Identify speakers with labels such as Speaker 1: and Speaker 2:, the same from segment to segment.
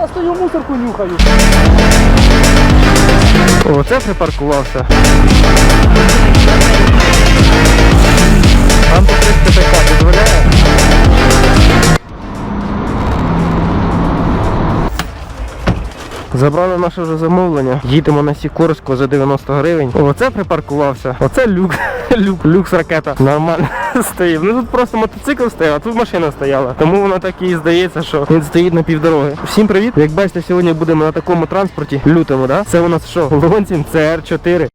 Speaker 1: я стою мусорку нюхаю. О, це припаркувався. Забрали наше вже замовлення. Їдемо на Сікорську за 90 гривень. О, це припаркувався. Оце люк. Люк, люкс ракета. Нормально стоїв. Ну тут просто мотоцикл стояв, а тут машина стояла. Тому воно так і здається, що він стоїть на півдороги. Всім привіт! Як бачите, сьогодні будемо на такому транспорті лютому, да? Це у нас що? Лонцін CR4.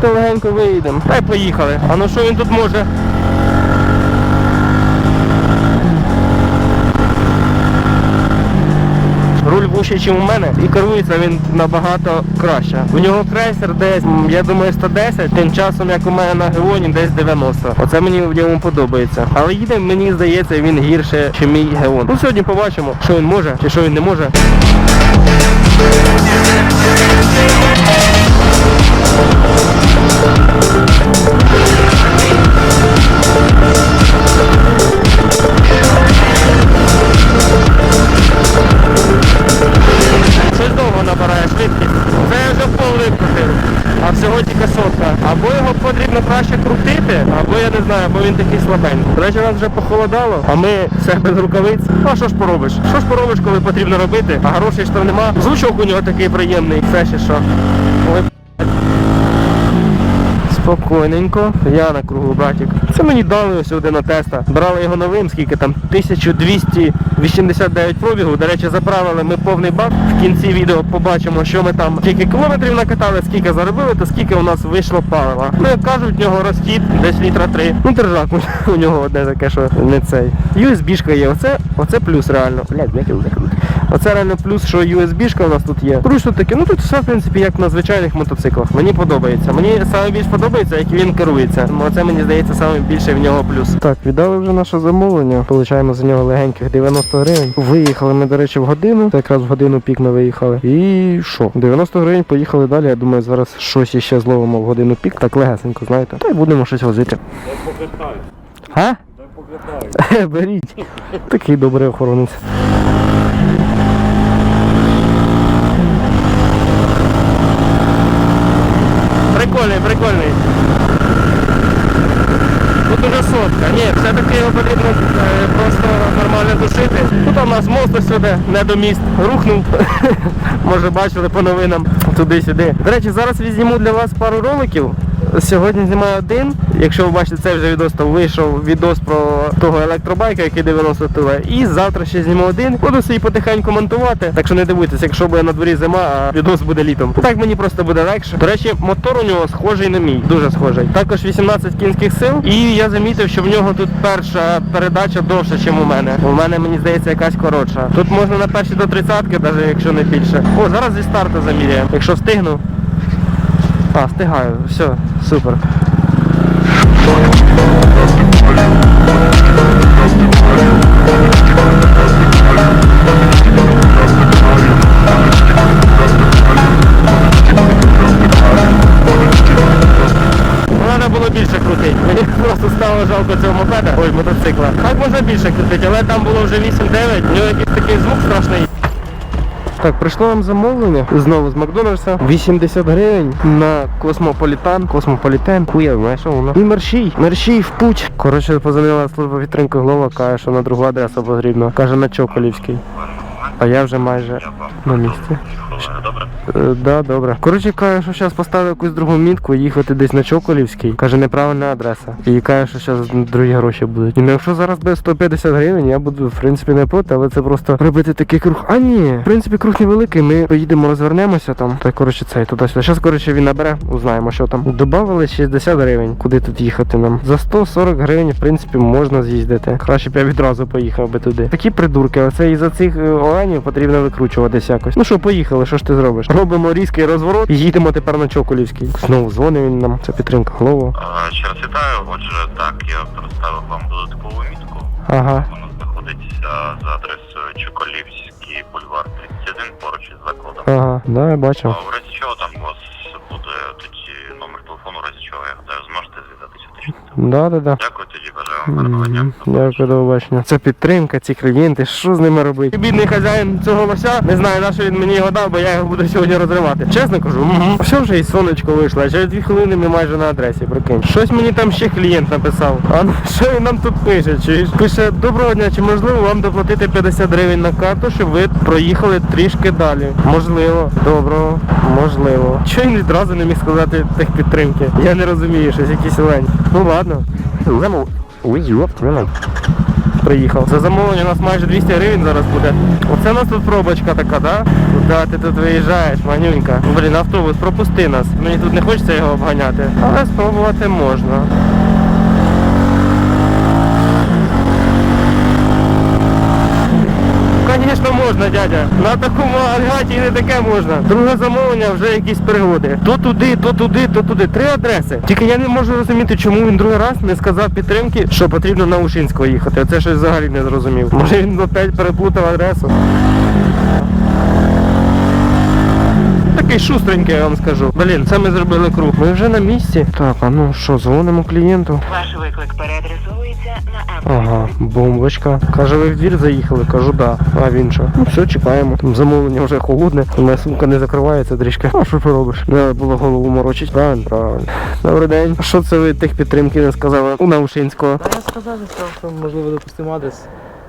Speaker 1: Тут легенько виїдемо. Та й поїхали. А ну що він тут може? Руль вужчий, ніж у мене, і керується він набагато краще. У нього крейсер десь, я думаю, 110, тим часом, як у мене на Геоні, десь 90. Оце мені в ньому подобається. Але їде, мені здається, він гірше, ніж мій Геон. Ну сьогодні побачимо, що він може чи що він не може. Або він такий слабенький. До речі, нас вже похолодало, а ми все без рукавиць. А що ж поробиш? Що ж поробиш, коли потрібно робити? А грошей ж там нема. Звучок у нього такий приємний, все ще що. Спокійненько, я на кругу, братик. Це мені дали ось один на теста. Брали його новим, скільки там 1289 пробігу. До речі, заправили ми повний бак. В кінці відео побачимо, що ми там скільки кілометрів накатали, скільки заробили, та скільки у нас вийшло палива. Ну, як кажуть, в нього розхід десь літра 3. Ну, держак у- нього одне таке, що не цей. USB-шка є, оце, оце плюс реально. Блядь, його закрути. Оце реально плюс, що USB-шка у нас тут є. Руч тут таке, ну тут все в принципі як на звичайних мотоциклах. Мені подобається. Мені саме більш подобається, як він керується. Ну, Оце мені здається саме більше в нього плюс. Так, віддали вже наше замовлення. Получаємо за нього легеньких 90 гривень. Виїхали ми, до речі, в годину. Це якраз в годину пік ми виїхали. І що? 90 гривень поїхали далі. Я думаю, зараз щось іще зловимо в годину пік. Так легесенько, знаєте. Та й будемо щось возити. А? Беріть. Такий добрий охоронець. Прикольний, прикольний. Тут уже сотка. Ні, все-таки його потрібно е, просто нормально душити. Тут у нас мост сюди, не до міст. Рухнув. Може бачили по новинам туди-сюди. До речі, зараз візьму для вас пару роликів. Сьогодні знімаю один. Якщо ви бачите цей вже відос, то вийшов відос про того електробайка, який 90 туле. І завтра ще зніму один. Буду собі потихеньку монтувати. Так що не дивуйтесь, якщо буде на дворі зима, а відос буде літом. Так мені просто буде легше. До речі, мотор у нього схожий на мій, дуже схожий. Також 18 кінських сил. І я замітив, що в нього тут перша передача довша, ніж у мене. У мене мені здається якась коротша. Тут можна на перші до 30-ки, навіть якщо не більше. О, зараз зі старту заміряємо. Якщо встигну. А, встигаю, все, супер. Мені просто стало жалко цього мопеда, ой, мотоцикла. Так можна більше крутити, але там було вже 8-9, у нього якийсь такий звук страшний. Так, прийшло нам замовлення знову з Макдональдса. 80 гривень на космополітан. Космополітен. Хуя, знаєш, що воно. І мерщій. Мерщій в путь. Коротше, позвонила служба вітринки голова, каже, що на другу адресу потрібно. Каже, на Чоколівський. А я вже майже на місці.
Speaker 2: Хвилини, добре?
Speaker 1: Е, Да, добре. Коротше, каже, що зараз поставив якусь другу мітку, їхати десь на Чоколівський. Каже, неправильна адреса. І каже, що зараз другі гроші будуть. І ну, якщо зараз буде 150 гривень, я буду в принципі не проти, але це просто робити такий круг. А ні, в принципі, круг невеликий. Ми поїдемо, розвернемося там. Та коротше цей туди-сюди. Зараз, коротше, він набере, узнаємо, що там. Добавили 60 гривень. Куди тут їхати нам? За 140 гривень, в принципі, можна з'їздити. Краще б я відразу поїхав би туди. Такі придурки, оце із-за цих е, оленів потрібно викручуватись якось. Ну що, поїхали, що ж ти зробиш? Робимо різкий розворот і їдемо тепер на Чоколівський. Знову дзвонить він нам. Це підтримка голову.
Speaker 2: Ще раз вітаю. Отже, так, я представив вам додаткову мітку.
Speaker 1: Ага.
Speaker 2: Вона знаходиться за адресою Чоколівський бульвар 31 поруч із закладом.
Speaker 1: Ага, да, я бачив.
Speaker 2: А в разі чого там у вас буде тоді номер телефону, в разі чого, я гадаю, зможете зв'язатися.
Speaker 1: Да, да, да.
Speaker 2: Дякую
Speaker 1: Мгм. Дякую, до побачення. Це підтримка, ці клієнти, що з ними робити? Бідний хазяїн цього лося, не знаю, на що він мені його дав, бо я його буду сьогодні розривати. Чесно кажу, угу. все вже і сонечко вийшло, а через дві хвилини ми майже на адресі, прикинь. Щось мені там ще клієнт написав. А ну що він нам тут пише? Чуєш? Пише, доброго дня, чи можливо вам доплатити 50 гривень на карту, щоб ви проїхали трішки далі? Можливо, доброго, можливо. Чого він відразу не міг сказати техпідтримки? Я не розумію, щось якийсь лень. Ну ладно. Лемо. Ой, йоп, твою. Приїхав. За замовлення у нас майже 200 гривень зараз буде. Оце у нас тут пробочка така, да? Куда ти тут виїжджаєш, манюнька? Блін, автобус, пропусти нас. Мені тут не хочеться його обганяти. Але спробувати можна. Звісно, можна, дядя. На такому агрегаті не таке можна. Друге замовлення вже якісь пригоди. То туди, то туди, то туди. Три адреси. Тільки я не можу розуміти, чому він другий раз не сказав підтримки, що потрібно на Ушинського їхати. Це щось взагалі не зрозумів. Може він опять переплутав адресу. Такий шустренький, я вам скажу. Блін, це ми зробили круг. Ми вже на місці. Так, а ну що, дзвонимо клієнту.
Speaker 3: Ваш виклик Apple.
Speaker 1: Ага, бомбочка. Каже, ви в двір заїхали? Кажу, да. А він що? Ну все, чекаємо. Там замовлення вже холодне. Моя сумка не закривається трішки. А що поробиш? Не треба було голову морочить. Правильно, правильно. Добрий день. А що це ви тих підтримки не сказали? У Наушинського.
Speaker 4: Та я сказав, що сказав, що можливо допустимо адрес,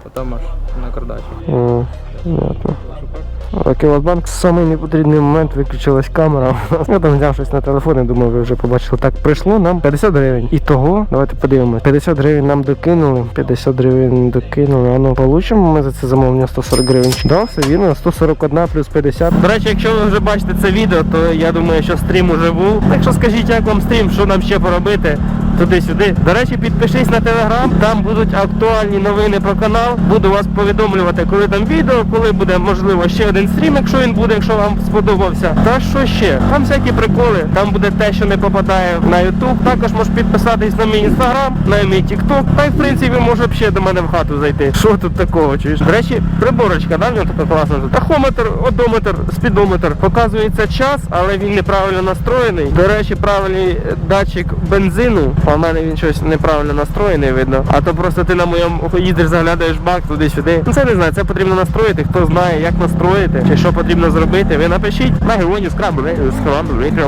Speaker 4: а там аж на кардачі.
Speaker 1: О, понятно. Так, Банк самий непотрібний момент виключилась камера. Я там взяв щось на телефон і думав, ви вже побачили. Так, прийшло нам 50 гривень. І того, давайте подивимось. 50 гривень нам докинули. 50 гривень докинули. А ну получимо ми за це замовлення 140 гривень. Да, все вірно, 141 плюс 50. До речі, якщо ви вже бачите це відео, то я думаю, що стрім уже був. Так що скажіть, як вам стрім, що нам ще поробити? Туди-сюди. До речі, підпишись на телеграм, там будуть актуальні новини про канал. Буду вас повідомлювати, коли там відео, коли буде можливо ще один стрім, якщо він буде, якщо вам сподобався. Та що ще? Там всякі приколи, там буде те, що не попадає на YouTube. Також можеш підписатись на мій інстаграм, на мій TikTok. Та й в принципі може ще до мене в хату зайти. Що тут такого? Чуєш? До речі, приборочка, да, в нього така класна. Тахометр, одометр, спідометр. Показується час, але він неправильно настроєний. До речі, правильний датчик бензину. А в мене він щось неправильно настроєний, видно. А то просто ти на моєму їздиш, заглядаєш бак туди-сюди. Ну це не знаю, це потрібно настроїти. Хто знає, як настроїти, чи що потрібно зробити, ви напишіть на героні скрабу,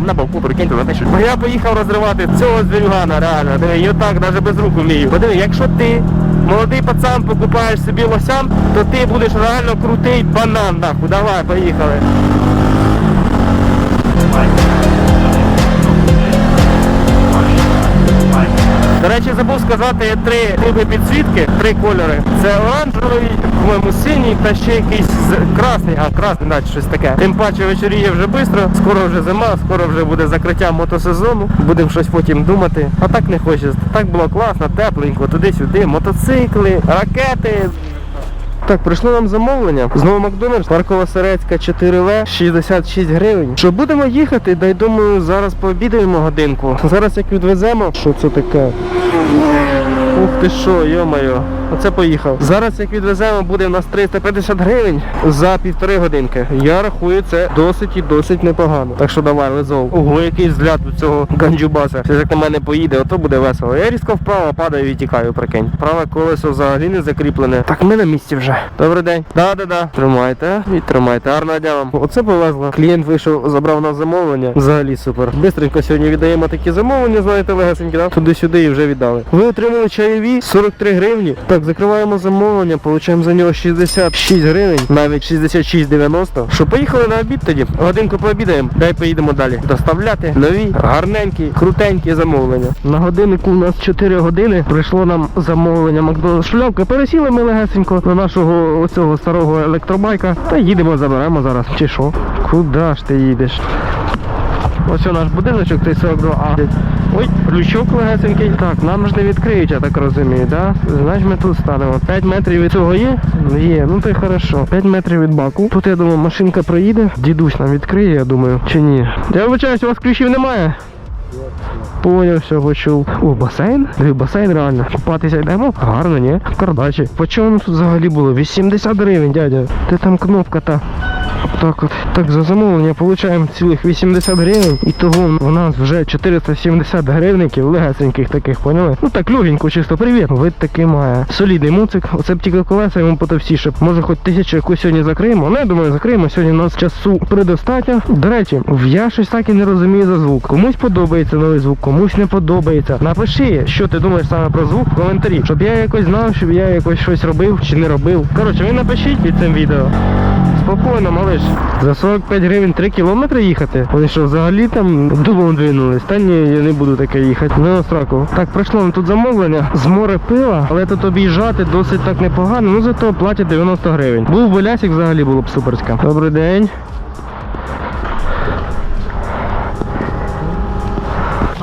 Speaker 1: на боку, прикиньте, напишіть. Бо я поїхав розривати цього звірюгана, реально. І отак навіть без рук вмію. Подиви, якщо ти молодий пацан покупаєш собі лосям, то ти будеш реально крутий банан, нахуй. Давай, поїхали. До речі, забув сказати три типи підсвітки, три кольори. Це оранжевий, по-моєму, синій та ще якийсь красний, а красний, наче щось таке. Тим паче вечоріє вже швидко, скоро вже зима, скоро вже буде закриття мотосезону. Будемо щось потім думати. А так не хочеться. Так було класно, тепленько, туди-сюди, мотоцикли, ракети. Так, прийшло нам замовлення. Знову Макдональдс, Паркова Серецька 4В, 66 гривень. Що будемо їхати, дай думаю, зараз пообідаємо годинку. Зараз як відвеземо. Що це таке? Ух ти що, йо-моє. Оце поїхав. Зараз як відвеземо, буде в нас 350 гривень за півтори годинки. Я рахую, це досить і досить непогано. Так що давай, лезов. Ого, який взгляд у цього ганджубаса. Все як на мене поїде, ото буде весело. Я різко вправо падаю і тікаю, прикинь. Праве колесо взагалі не закріплене. Так, ми на місці вже. Добрий день. Да-да-да. Тримайте і тримайте. Гарного вам. Оце повезло. Клієнт вийшов, забрав нас замовлення. Взагалі супер. Бистренько сьогодні віддаємо такі замовлення, знаєте, легесенькі, да? Туди-сюди і вже віддали. Ви отримали чайові 43 гривні. Так, Так, закриваємо замовлення, получаємо за нього 66 гривень, навіть 66,90. Що поїхали на обід тоді? Годинку пообідаємо, дай поїдемо далі. Доставляти нові, гарненькі, крутенькі замовлення. На годиннику у нас 4 години. Прийшло нам замовлення Макдональдс шльовка. Пересіли ми легесенько на нашого оцього старого електробайка. Та їдемо, заберемо зараз. Чи що? Куди ж ти їдеш? Ось наш будиночок, той 42А. Ой, ключок легесенький. Так, нам ж не відкриють, я так розумію, да? Значить ми тут станемо. 5 метрів від цього є? Є, ну то й хорошо. 5 метрів від баку. Тут я думаю, машинка проїде. Дідусь нам відкриє, я думаю, чи ні. Я вибачаюсь, у вас ключів немає? Поняв, все почув. О, басейн? Диви, басейн реально. Купатися йдемо? Гарно, ні? Кардачі. По чому тут взагалі було? 80 гривень, дядя. Де там кнопка та? Так от. Так, за замовлення получаємо цілих 80 гривень. І того у нас вже 470 гривників легесеньких таких, поняли? Ну так легенько, чисто привіт. Вид такий має. Солідний муцик. Оце б тільки колеса йому потовстіше. Може хоч тисячу якусь сьогодні закриємо. Ну я думаю, закриємо. Сьогодні у нас часу предостатньо. До речі, я щось так і не розумію за звук. Комусь подобається новий звук, комусь не подобається. Напиши, що ти думаєш саме про звук в коментарі, щоб я якось знав, щоб я якось щось робив чи не робив. Коротше, ви напишіть під цим відео. Спокійно, малиш. За 45 гривень 3 кілометри їхати. Вони що, взагалі там дубом двинулись? Та ні, я не буду таке їхати. Ну, сраку. Так, прийшло нам тут замовлення з море пива, але тут об'їжджати досить так непогано. Ну зато платять 90 гривень. Був би лясік взагалі було б суперська. Добрий день.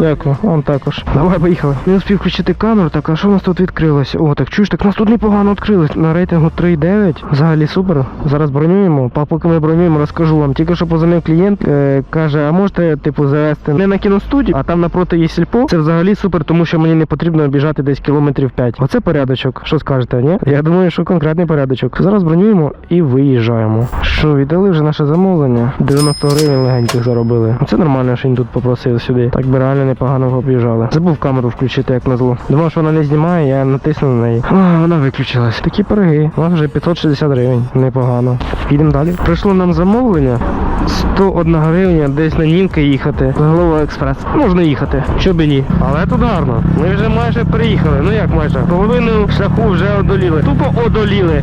Speaker 1: Дякую, вам також. Давай поїхали. Не успів включити камеру, так а що у нас тут відкрилось? О, так чуєш, так нас тут непогано відкрилось. На рейтингу 3,9. Взагалі супер. Зараз бронюємо. Па поки ми бронюємо, розкажу вам. Тільки що позвонив клієнт, е, каже, а можете типу завести не на кіностудію, а там напроти є сільпо. Це взагалі супер, тому що мені не потрібно обіжати десь кілометрів 5. Оце порядочок. Що скажете, ні? Я думаю, що конкретний порядочок. Зараз бронюємо і виїжджаємо. Що, віддали вже наше замовлення? 90 гривень легеньких заробили. Це нормально, що він тут попросив сюди. Так би реально непогано об'їжджали. Забув камеру включити, як назло. Думав, що вона не знімає, я натиснув на неї. А, вона виключилась. Такі пироги. Нас вже 560 гривень. Непогано. Підемо далі. Прийшло нам замовлення. 101 гривня десь на Німки їхати. Голова експрес. Можна їхати. Щоб і ні. Але тут гарно. Ми вже майже приїхали. Ну як майже? Половину шляху вже одоліли. Тупо одоліли.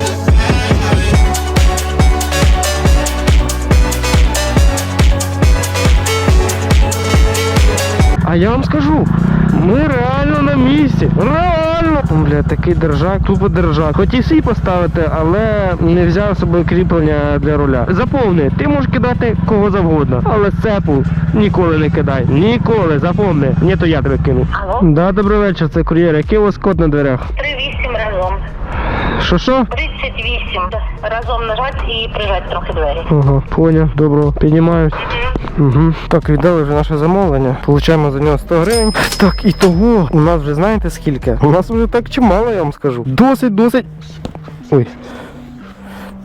Speaker 1: Я вам скажу, ми реально на місці. Реально! Бля, такий держак, тупо держак. Хотів свій поставити, але не взяв з собою кріплення для руля. Заповни, ти можеш кидати кого завгодно, але цепу ніколи не кидай. Ніколи, запомни. Ні, то я тебе кину.
Speaker 3: Алло?
Speaker 1: Да, добрий вечір, це кур'єр. Який у вас код на дверях?
Speaker 3: 38 разом.
Speaker 1: Що що?
Speaker 3: 38. Разом нажать і прижать трохи двері.
Speaker 1: Ага, поняв, добро, піднімають. Угу. Так, віддали вже наше замовлення. Получаємо за нього 100 гривень. Так, і того у нас вже знаєте скільки? У нас вже так чимало, я вам скажу. Досить, досить. Ой.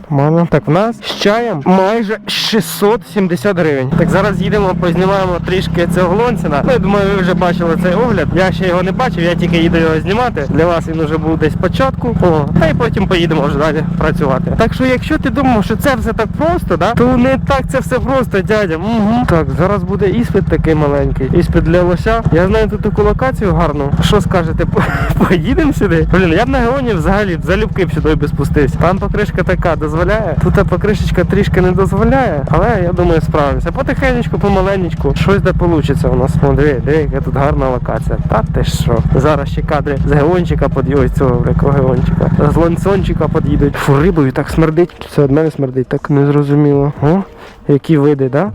Speaker 1: Нормально. Так, в нас з чаєм майже 670 гривень. Так, зараз їдемо, познімаємо трішки цього Лонсіна. Ну, я думаю, ви вже бачили цей огляд. Я ще його не бачив, я тільки їду його знімати. Для вас він вже був десь спочатку. Та й потім поїдемо вже далі працювати. Так що, якщо ти думав, що це все так просто, да, то не так це все просто, дядя. Угу. Так, зараз буде іспит такий маленький. Іспит для лося. Я знаю тут таку локацію гарну. Що скажете, поїдемо сюди? Блін, я б на геоні взагалі залюбки б сюди би спустився. Там покришка така дозволяє. Тут покришечка трішки не дозволяє, але я думаю, справимося. Потихенечку, помаленечку, щось де вийде у нас. Смотри, яка тут гарна локація. Та ти що? Зараз ще кадри з геончика під'їдуть цього геончика. З ланцончика під'їдуть. Фу, рибою так смердить. Це від мене смердить, так незрозуміло. О, які види, да?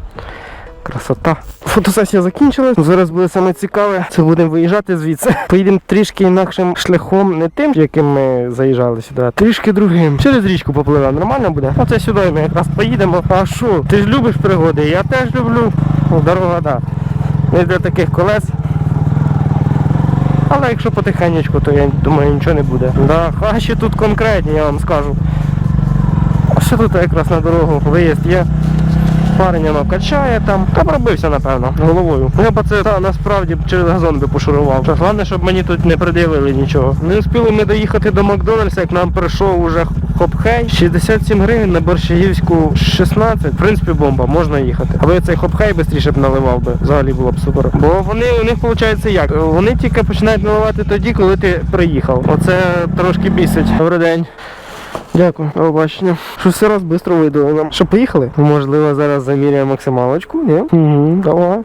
Speaker 1: Красота. Фотосесія закінчилась. Зараз буде саме цікаве. Це будемо виїжджати звідси. Поїдемо трішки інакшим шляхом, не тим, яким ми заїжджали сюди, трішки другим. Через річку попливемо. Нормально буде? Оце сюди ми якраз поїдемо. А що? Ти ж любиш пригоди? Я теж люблю. Дорога, да. Не для таких колес. Але якщо потихенечку, то я думаю нічого не буде. Да, хащі тут конкретні, я вам скажу. А що тут якраз на дорогу виїзд є? Парень воно качає там. Та пробився, напевно, головою. Я б це та, насправді через газон би пошурував. Головне, щоб мені тут не пред'явили нічого. Не успіли ми доїхати до Макдональдса, як нам прийшов уже хопхей 67 гривень на Борщагівську 16. В принципі, бомба, можна їхати. Аби цей хопхей швидше б наливав би, взагалі було б супер. Бо вони у них виходить як? Вони тільки починають наливати тоді, коли ти приїхав. Оце трошки бісить. Добрий день. Дякую, до побачення. Що все раз швидко видали нам. Що, поїхали? Можливо, зараз заміряємо максималочку, ні? Угу, давай.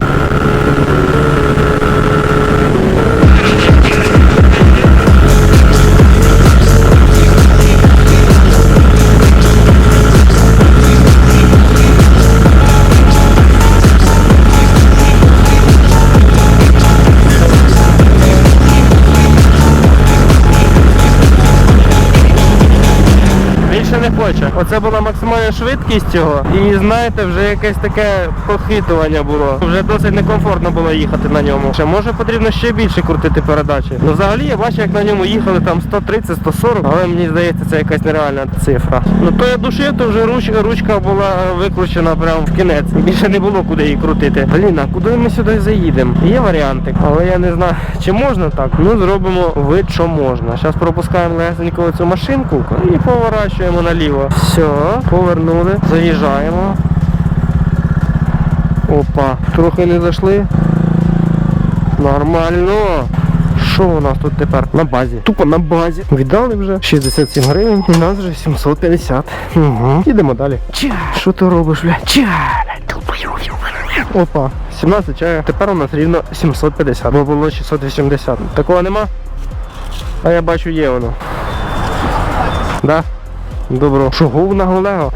Speaker 1: Оце була максимальна швидкість цього. І знаєте, вже якесь таке похитування було. Вже досить некомфортно було їхати на ньому. Ще може потрібно ще більше крутити передачі. Ну взагалі я бачу, як на ньому їхали там 130-140, але мені здається, це якась нереальна цифра. Ну то я душив, то вже руч, ручка була викручена прямо в кінець. Більше не було куди її крутити. Блін, а куди ми сюди заїдемо? Є варіанти, але я не знаю, чи можна так. Ну зробимо вид, що можна. Зараз пропускаємо легенько цю машинку і поворачуємо наліво. Все, повернули, заїжджаємо. Опа, трохи не зайшли. Нормально. Що у нас тут тепер? На базі. Тупо на базі. Віддали вже 67 гривень. У нас вже 750. Угу. Ідемо далі. Ча, що ти робиш, бля? Ча. Опа, 17 чаю. Тепер у нас рівно 750, бо було 680. Такого нема? А я бачу є воно. Да? Добро. Що, гов на голего?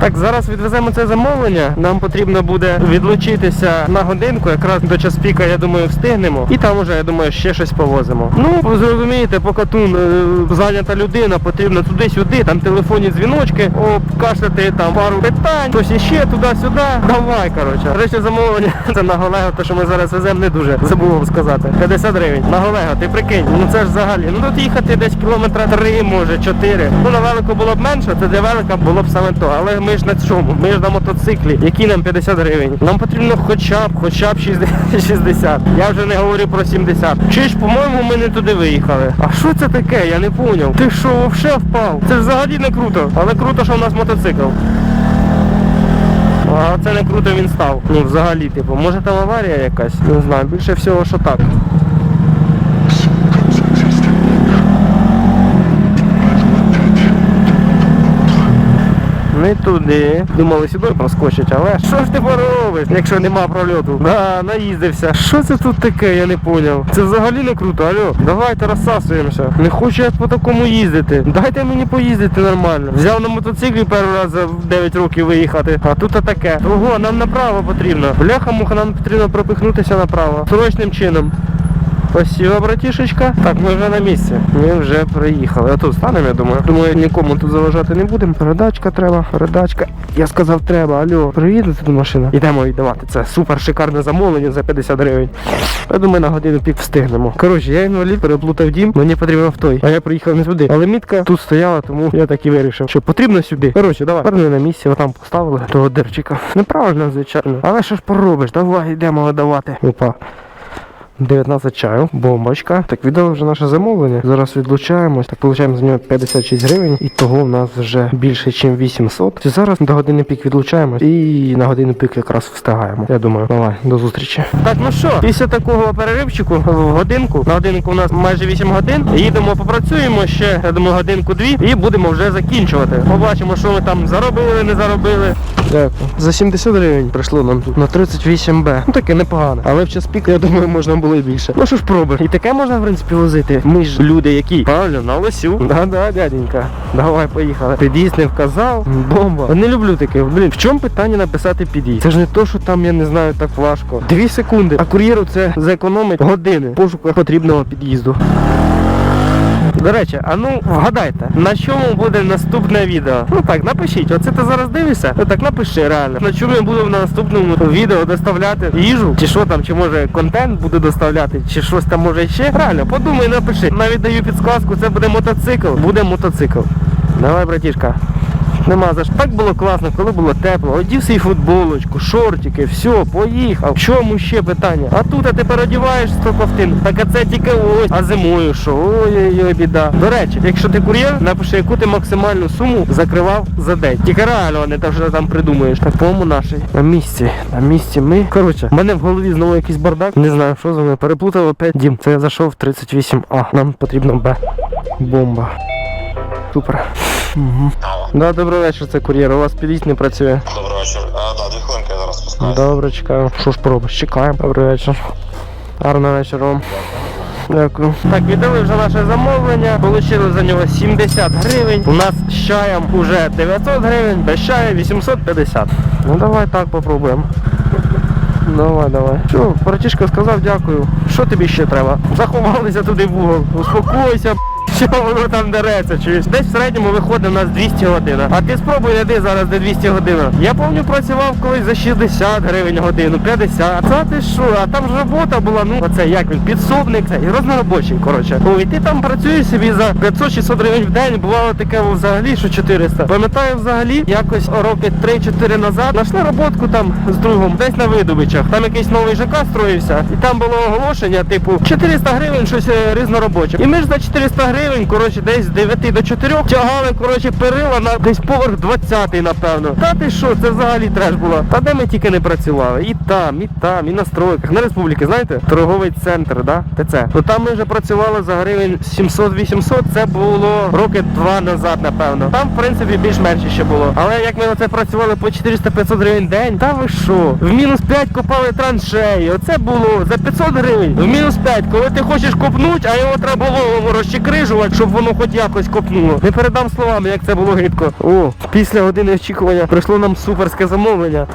Speaker 1: Так, зараз відвеземо це замовлення. Нам потрібно буде відлучитися на годинку, якраз до час піка, я думаю, встигнемо. І там уже, я думаю, ще щось повозимо. Ну, зрозумієте, поки тут е, зайнята людина, потрібно туди-сюди, там телефонні дзвіночки, обкашляти там пару питань, щось іще туди-сюди. Давай, коротше. Речі, замовлення це на голего, те, що ми зараз веземо, не дуже. Забув вам сказати. 50 гривень. На голего, ти прикинь. Ну це ж взагалі. Ну тут їхати десь кілометра 3, може, 4. Ну на велику було б менше, це для велика було б саме то. Але ми ж на чому? Ми ж на мотоциклі, які нам 50 гривень. Нам потрібно хоча б, хоча б 60. 60. Я вже не говорю про 70. Чи ж, по-моєму, ми не туди виїхали. А що це таке? Я не поняв. Ти що, вообще впав? Це ж взагалі не круто. Але круто, що у нас мотоцикл. А це не круто він став. Ну взагалі, типу, може там аварія якась? Не знаю, більше всього, що так. Не туди. Думали сюди проскочить, але що ж ти поробиш, якщо нема прольоту? Да, наїздився. Що це тут таке, я не поняв. Це взагалі не круто, алло. Давайте розсасуємося. Не хочу я по такому їздити. Дайте мені поїздити нормально. Взяв на мотоциклі перший раз за 9 років виїхати, а тут таке. Ого, нам направо потрібно. Бляха муха, нам потрібно пропихнутися направо. Срочним чином. Спасибо, братішечка. Так, ми вже на місці. Ми вже приїхали. А тут станемо, я думаю. Думаю, нікому тут заважати не будемо. Передачка треба, передачка. Я сказав, треба. Алло, приїдете тут машина. Йдемо віддавати. Це супер шикарне замовлення за 50 гривень. Я думаю, на годину пік встигнемо. Коротше, я інвалід переплутав дім, мені потрібно в той. А я приїхав не сюди. Але мітка тут стояла, тому я так і вирішив, що потрібно сюди. Коротше, давай. Тепер на місці, отам поставили того дирчика. Неправильно, звичайно. Але що ж поробиш? Давай йдемо давати. Опа. 19 чаю, бомбочка. Так віддали вже наше замовлення. Зараз відлучаємось. Так получаємо з нього 56 гривень. І того в нас вже більше, ніж 800. І зараз до години пік відлучаємось. І на годину пік якраз встигаємо. Я думаю, давай, до зустрічі. Так, ну що, після такого переривчику в годинку, на годинку у нас майже 8 годин. Їдемо, попрацюємо ще, я думаю, годинку-дві і будемо вже закінчувати. Побачимо, що ми там заробили, не заробили. Дякую. За 70 гривень прийшло нам тут на 38Б. Ну таке непогано. Але в час пік, я думаю, можна було і більше. Ну що ж проби. І таке можна, в принципі, возити. Ми ж люди, які правильно на лосю. Да-да, дяденька. Давай, поїхали. Під'їзд не вказав. Бомба. Не люблю таке. Блін, в чому питання написати під'їзд? Це ж не то, що там, я не знаю, так важко. Дві секунди. А кур'єру це зекономить години пошуку потрібного під'їзду. До речі, а ну вгадайте, на чому буде наступне відео? Ну так, напишіть, оце ти зараз дивишся? Ну так напиши реально. На чому я буду на наступному відео доставляти їжу, чи що там, чи може контент буду доставляти, чи щось там може ще. Реально, подумай, напиши. Навіть даю підсказку, це буде мотоцикл. Буде мотоцикл. Давай, братішка. Нема за. Так було класно, коли було тепло. Одів свій футболочку, шортики, все, поїхав. В чому ще питання? А тут а тепер одіваєш 100 ковтин. Так а це тільки ось. А зимою що? Ой-ой-ой, біда. До речі, якщо ти кур'єр, напиши, яку ти максимальну суму закривав за день. Тільки реально, не те, що ти там придумаєш. Так, по-моєму, нашій. На місці. На місці ми. Коротше, в мене в голові знову якийсь бардак. Не знаю, що за мною. Переплутав опять дім. Це я зайшов в 38А. Нам потрібно Б. Бомба. Супер. Угу. Да, добрий вечір, це кур'єр. У вас під'їзд не працює.
Speaker 5: Добрий вечір. А, да, дві хвилинки я зараз спускаюся.
Speaker 1: Добре, чекаю. Що ж поробиш? Чекаємо. Добрий вечір. Гарного вечора вам. Дякую. Так, віддали вже наше замовлення. Получили за нього 70 гривень. У нас з чаєм уже 900 гривень, без чаю 850. Ну давай так попробуємо. Давай, давай. Що, братішка сказав дякую. Що тобі ще треба? Заховалися туди в угол. Успокойся. Що воно там дереться, чуєш? Десь в середньому виходить у нас 200 годин. А ти спробуй найди зараз де 200 годин. Я пам'ятаю, працював колись за 60 гривень годину, 50. Це ти що? А там ж робота була, ну оце як він, підсобник, це і розноробочий, коротше. О, і ти там працюєш собі за 500-600 гривень в день, бувало таке взагалі, що 400. Пам'ятаю взагалі, якось роки 3-4 назад знайшли роботку там з другом, десь на видобичах. Там якийсь новий ЖК строївся, і там було оголошення, типу, 400 гривень щось е, різноробоче. І ми ж за 400 гривень, коротше, десь з 9 до 4 тягали, коротше, перила на десь поверх 20 напевно. Та ти що, це взагалі треш було. Та де ми тільки не працювали? І там, і там, і на стройках. На республіки, знаєте? Торговий центр, да? ТЦ. Ну там ми вже працювали за гривень 700-800, це було роки два назад, напевно. Там, в принципі, більш-менш ще було. Але як ми на це працювали по 400-500 гривень день, та ви що? В мінус 5 копали траншеї. Оце було за 500 гривень. В мінус 5, коли ти хочеш копнути, а його треба було розчекрижувати, щоб воно хоч якось копнуло. Не передам словами, як це було гидко. О, після години очікування прийшло нам суперське замовлення.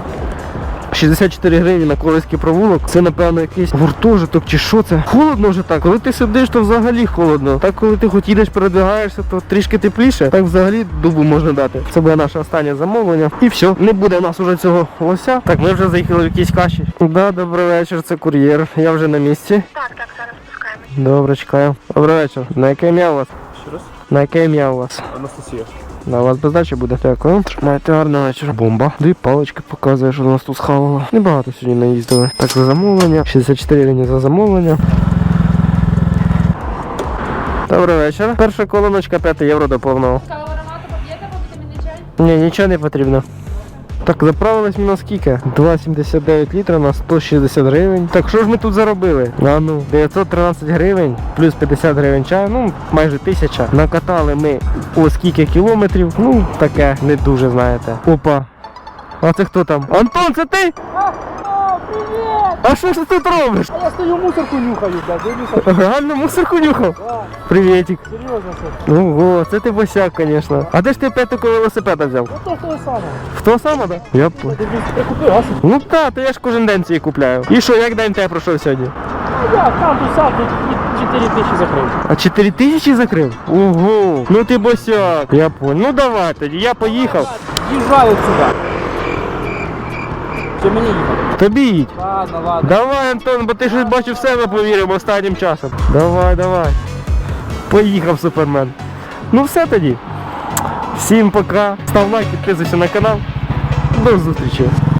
Speaker 1: 64 гривні на Колиський провулок. Це, напевно, якийсь гуртожиток чи що це. Холодно вже так. Коли ти сидиш, то взагалі холодно. Так коли ти хоч їдеш, передвигаєшся, то трішки тепліше. Так взагалі дубу можна дати. Це буде наше останнє замовлення. І все. Не буде у нас уже цього лося. Так, ми вже заїхали в якісь каші. Да, добрий вечір, це кур'єр. Я вже на місці.
Speaker 3: Так, так, зараз спускаємось.
Speaker 1: Добре, чекаю. Добрий вечір. На яке ім'я у вас?
Speaker 4: Ще раз?
Speaker 1: На яке ім'я у вас?
Speaker 4: Анастасія.
Speaker 1: На вас без дачі буде. Дякую. Тримайте гарного вечір. Бомба. Дві палички показує, що до нас тут схавало. Небагато сьогодні наїздили. Так, за замовлення. 64 гривні за замовлення. Добрий вечір. Перша колоночка 5 євро до повного.
Speaker 6: Каву аромату поп'єте, мені чай?
Speaker 1: Ні, нічого не потрібно. Так, заправились ми на скільки? 2,79 літра на 160 гривень. Так, що ж ми тут заробили? А ну, 913 гривень, плюс 50 гривень чаю, ну майже 1000. Накатали ми о скільки кілометрів. Ну, таке, не дуже знаєте. Опа. А це хто там? Антон, це ти? А що ж ти тут робиш?
Speaker 4: Я стою мусорку нюхаю, блядь, дивлюся.
Speaker 1: Реально мусорку нюхав? Привітик.
Speaker 4: Серйозно, що?
Speaker 1: Ого, це ти босяк, звісно. А де ж ти опять такого велосипеда взяв?
Speaker 4: Ну то того саме.
Speaker 1: В того самого, так? Я
Speaker 4: я а що?
Speaker 1: Ну та, то я ж кожен день ці купляю. І що, як день тебе пройшов сьогодні?
Speaker 4: Ну як, там тут сам, тут 4 тисячі закрив.
Speaker 1: А 4 тисячі закрив? Ого, ну ти босяк. Я понял. Ну давай тоді, я поїхав.
Speaker 4: Їжджаю сюди. Чи мені їхати?
Speaker 1: Тобі їдь.
Speaker 4: Ладно, ладно.
Speaker 1: Давай, Антон, бо ти щось бачив себе повірив останнім часом. Давай, давай. Поїхав супермен. Ну все тоді. Всім пока. Став лайк, підписуйся на канал. До зустрічі.